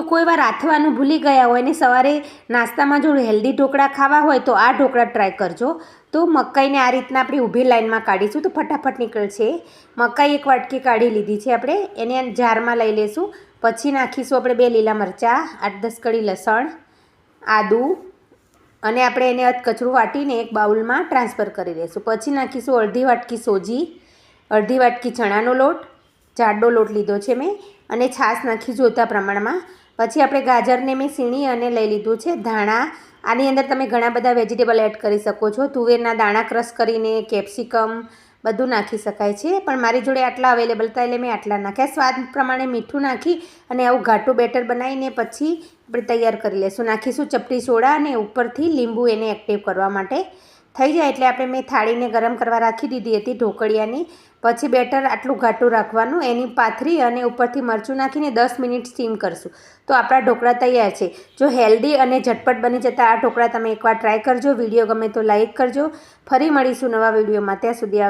જો કોઈ વાર આથવાનું ભૂલી ગયા હોય ને સવારે નાસ્તામાં જો હેલ્ધી ઢોકળા ખાવા હોય તો આ ઢોકળા ટ્રાય કરજો. તો મકાઈને આ રીતના આપણે ઊભી લાઈનમાં કાઢીશું તો ફટાફટ નીકળશે. મકાઈ એક વાટકી કાઢી લીધી છે આપણે. એને જારમાં લઈ લઈશું પછી નાખીશું આપણે બે લીલા મરચાં, આઠ દસ કળી લસણ, આદું અને આપણે એને કચરું વાટીને એક બાઉલમાં ટ્રાન્સફર કરી દઈશું પછી નાખીશું અડધી વાટકી સોજી, અડધી વાટકી ચણાનો લોટ, જાડો લોટ લીધો છે મેં. અને છાશ નાખી જોતા પ્રમાણમાં પછી આપણે ગાજરને મેં સીણી અને લઈ લીધું છે ધાણા. આની અંદર તમે ઘણા બધા વેજીટેબલ એડ કરી શકો છો. તુવેરના દાણા ક્રશ કરીને કેપ્સિકમ બધું નાખી શકાય છે. પણ મારી જોડે આટલા અવેલેબલ હતા એટલે મેં આટલા નાખ્યા. સ્વાદ પ્રમાણે મીઠું નાખી અને આવું ઘાટું બેટર બનાવીને પછી આપણે તૈયાર કરી લઈશું નાખીશું ચપટી સોડા અને ઉપરથી લીંબુ એને એક્ટિવ કરવા માટે. થઈ જાય એટલે આપણે મેં થાળીને ગરમ કરવા રાખી દીધી હતી ઢોકળિયાની. પછી બેટર આટલું ઘાટું રાખવાનું, એની પાથરી અને ઉપરથી મરચું નાખીને દસ મિનિટ સ્ટીમ કરશું. તો આપણા ઢોકળા તૈયાર છે. જો હેલ્ધી અને ઝટપટ બની જતા આ ઢોકળા તમે એકવાર ટ્રાય કરજો, વીડિયો ગમે તો લાઇક કરજો. ફરી મળીશું નવા વિડીયોમાં. ત્યાં સુધી